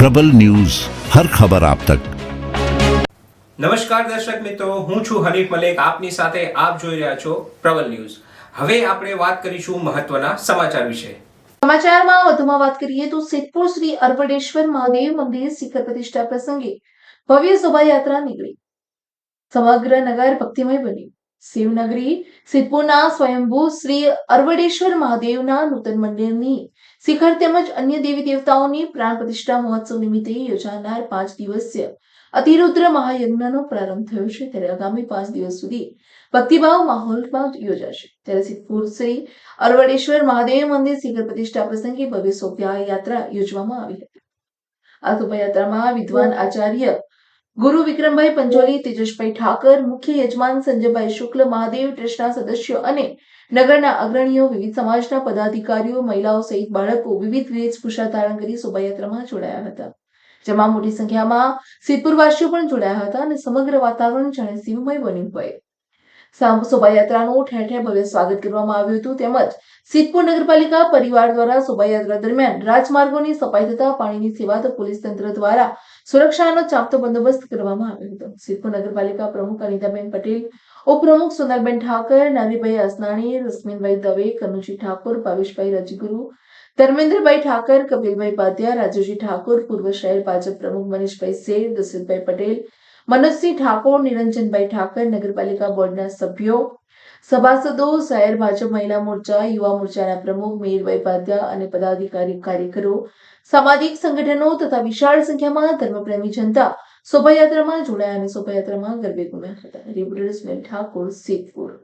પ્રબલ news હર ખબર આપ તક. નમસ્કાર દર્શક મિત્રો હું છું હરીફ મલેક. આપની સાથે આપ જોઈ રહ્યા છો પ્રબલ ન્યૂઝ. હવે આપણે વાત કરીશું મહત્વના સમાચાર વિશે. સમાચારમાં વધુમાં વાત કરીએ તો સિદ્ધપુર શ્રી અર્પણેશ્વર મહાદેવ મંદિર શિખર પ્રતિષ્ઠા પ્રસંગે ભવ્ય શોભાયાત્રા નીકળી. સમગ્ર નગર ભક્તિમય બન્યું. શિવનગરી સિદ્ધપુરના સ્વયંભૂ શ્રી અરવડેશ્વર મહાદેવના નૂતન મંદિરની શિખર તેમજ અન્ય દેવી દેવતાઓની પ્રાણ પ્રતિષ્ઠા મહોત્સવ નિમિત્તે યોજાનાર પાંચ દિવસીય અતિરુદ્ર મહાયજ્ઞનો પ્રારંભ થયો છે. ત્યારે આગામી પાંચ દિવસ સુધી ભક્તિભાવ માહોલમાં યોજાશે. ત્યારે સિદ્ધપુર શ્રી અરવડેશ્વર મહાદેવ મંદિર શિખર પ્રતિષ્ઠા પ્રસંગે ભવ્ય શોભાયાત્રા યોજવામાં આવી હતી. આ શોભાયાત્રામાં વિદ્વાન આચાર્ય ગુરુ વિક્રમભાઈ પંચોલી તેજસભાઈ ઠાકર, મુખ્ય યજમાન સંજયભાઈ શુક્લ, મહાદેવ, ટ્રસ્ટના સદસ્યો અને નગરના અગ્રણીઓ, વિવિધ સમાજના પદાધિકારીઓ, મહિલાઓ સહિત બાળકો વિવિધ વેશભૂષા ધારણ કરી શોભાયાત્રામાં જોડાયા હતા. જેમાં મોટી સંખ્યામાં સિદ્ધપુરવાસીઓ પણ જોડાયા હતા અને સમગ્ર વાતાવરણ જાણે શિવમય બન્યું હોય. શોભાયાત્રાનું ઠેર ઠેર ભવ્ય સ્વાગત કરવામાં આવ્યું હતું. તેમજ સિદ્ધપુર નગરપાલિકા પરિવાર દ્વારા શોભાયાત્રા દરમિયાન રાજમાર્ગોની સફાઈ તથા પાણીની સેવા તો પોલીસ તંત્ર દ્વારા સુરક્ષાનો ચાંપતો બંદોબસ્ત કરવામાં આવ્યો હતો. સિદ્ધપુર નગરપાલિકા પ્રમુખ અનિતાબેન પટેલ, ઉપપ્રમુખ સોનલબેન ઠાકર નારીભાઈ અસનાણી રસ્મીનભાઈ દવે, કનુજી ઠાકોર ભાવેશભાઈ રજગુરુ, ધર્મેન્દ્રભાઈ ઠાકર, કપિલભાઈ પાધ્યા રાજુજી ઠાકોર, પૂર્વ શહેર ભાજપ પ્રમુખ મનીષભાઈ શેર, દશરથભાઈ પટેલ મનોજસિંહ ઠાકોર, નિરંજનભાઈ ઠાકર, નગરપાલિકા બોર્ડના સભ્યો, સભાસદો, શહેર ભાજપ મહિલા મોરચા, યુવા મોરચાના પ્રમુખ મેયરભાઈ પાધ્યા અને પદાધિકારી કાર્યકરો, સામાજિક સંગઠનો તથા વિશાળ સંખ્યામાં ધર્મપ્રેમી જનતા શોભાયાત્રામાં જોડાયા અને શોભાયાત્રામાં ગરબે ગુમ્યા હતા. રિપોર્ટર્સ ઠાકોર, સિદ્ધપુર.